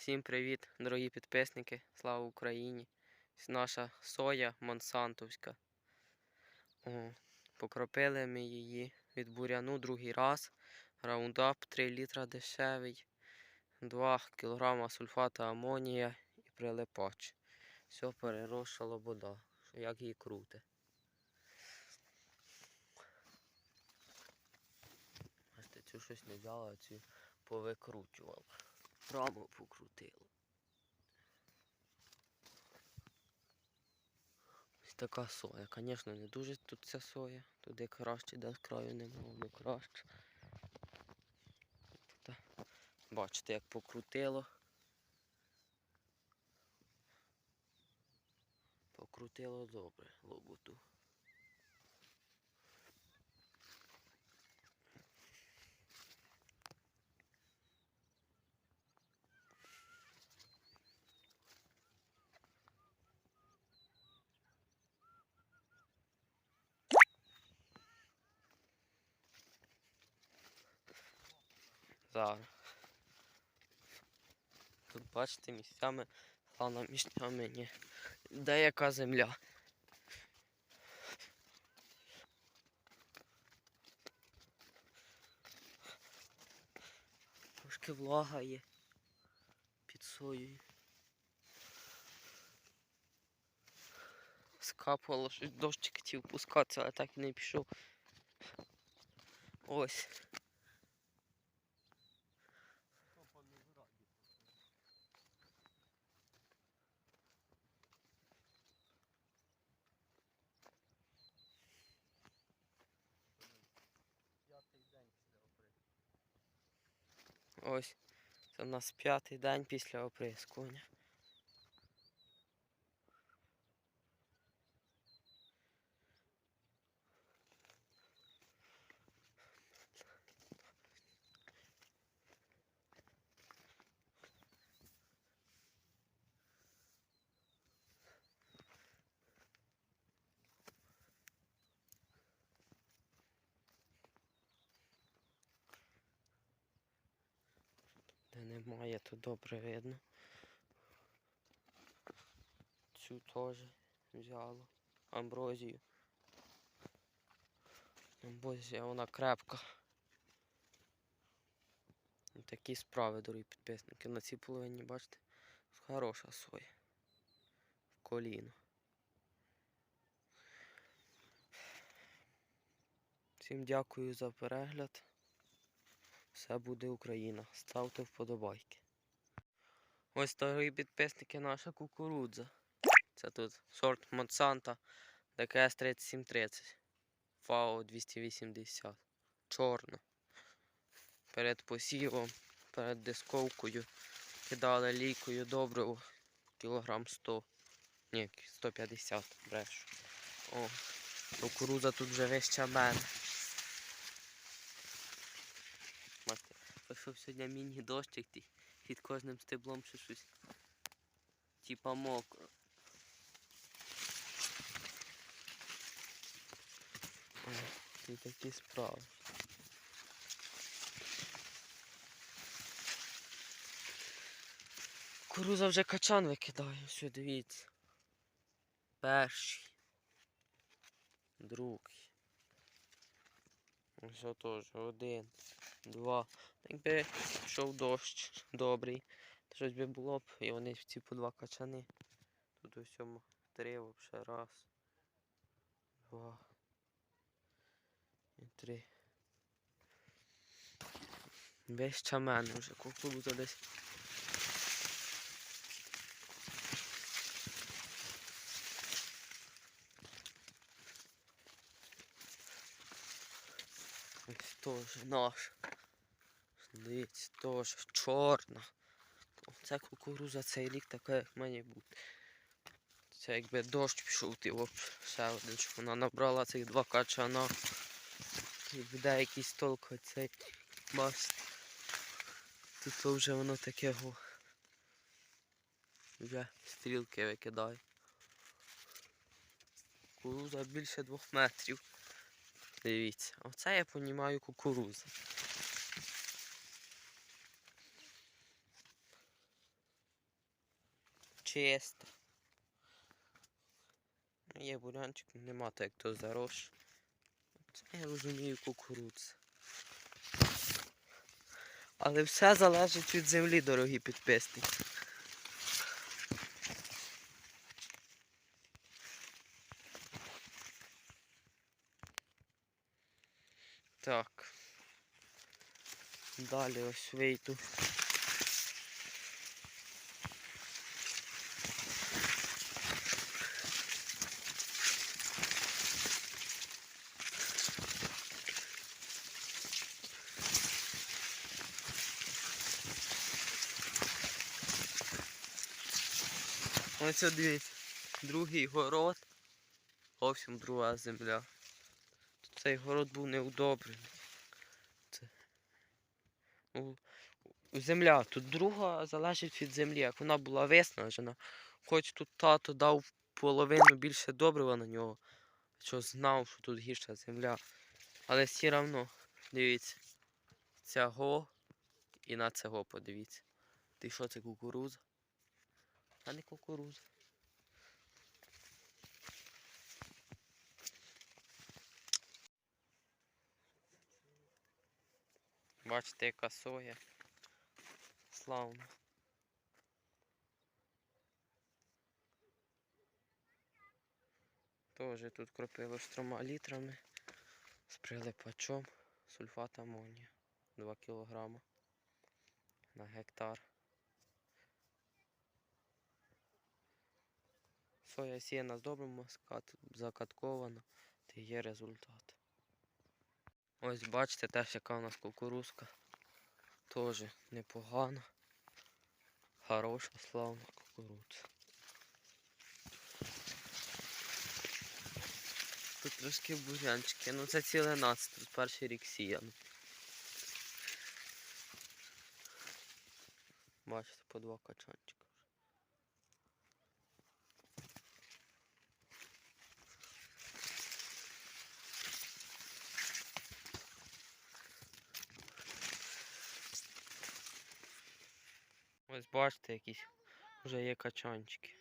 Всім привіт, дорогі підписники! Слава Україні! Наша соя Монсантовська. О, покропили ми її від буряну другий раз. Раундап 3 літра дешевий, 2 кг сульфата амонія і прилипач. Все перерощала вода. Як її крути. Бачите, цю щось не взяла, а цю повикручувала. Прямо покрутила. Ось така соя. Звісно, не дуже тут ця соя. Туди краще, де краю нема, воно краще. Бачите, як покрутило. Покрутило добре лоботу. Зараз. Тут бачите місцями слана місцями ні. Деяка земля. Трошки влага є під соєю. Скапувало щось дощик хотів пускатися, але так і не пішов. Ось. Ось. Це у нас п'ятий день після оприскування. Немає, то добре видно. Цю теж взяло. Амброзію. Амброзія вона крепка. Такі справи, дорогі підписники. На цій половині, бачите, хороша соя. В коліно. Всім дякую за перегляд. Все буде Україна. Ставте вподобайки. Ось дорогі підписники наша кукурудза. Це тут сорт Монсанта ДКС 3730. ФАО 280. Чорна. Перед посівом, перед дисковкою кидали лійкою добриво кілограм 100. Ні, 150 брешу. О, кукурудза тут вже вища мене. Бачите, пішов сьогодні міні-дощик ти під кожним стеблом ще щось. Типа мокро. І такі справи. Кукуруза вже качан викидає, все, дивіться. Перший. Другий. Ось теж один, два. Якби йшов дощ добрий, то щось би було б, і вони ці по два качани. Тут у всьому три вообще раз, два і три. Весь чамен вже кукурудза десь. Теж наш. Дивіться, теж чорна. Це кукуруза цей рік така, як має бути. Це якби дощ пішов, ти ще один, щоб вона набрала цих два качана. І буде якийсь толк хоч цей бачите. Тут то вже воно таке го. Вже стрілки викидає. Кукуруза більше двох метрів. Дивіться, оце я понімаю кукуруза. чисто. Є бурянчик, нема так то зарос. Це я розумію кукурудза. Але все залежить від землі, дорогі підписники. Так. Далі ось вийду. Ось дивіться, другий город, зовсім друга земля. Цей город був неудобрений. Земля тут друга залежить від землі. Як вона була виснажена, хоч тут тато дав половину більше добрива на нього, що знав, що тут гірша земля. Але все одно, дивіться, цього і на цього подивіться. Ти що це кукуруза? А не кукуруза. Бачите, яка соя. Славно. Тоже тут кропили з трьома літрами з прилипачом сульфат амонію 2 кг на гектар. Соя сіяна з добрим закаткована, та є результат. Ось бачите теж яка у нас кукурузка. Теж непогана. Хороша, славна кукурудза. Тут трошки бурянчики, ну це ціле нас, тут перший рік сіяно. Бачите, по два качанчика. Ось бачите, якісь вже є качанчики.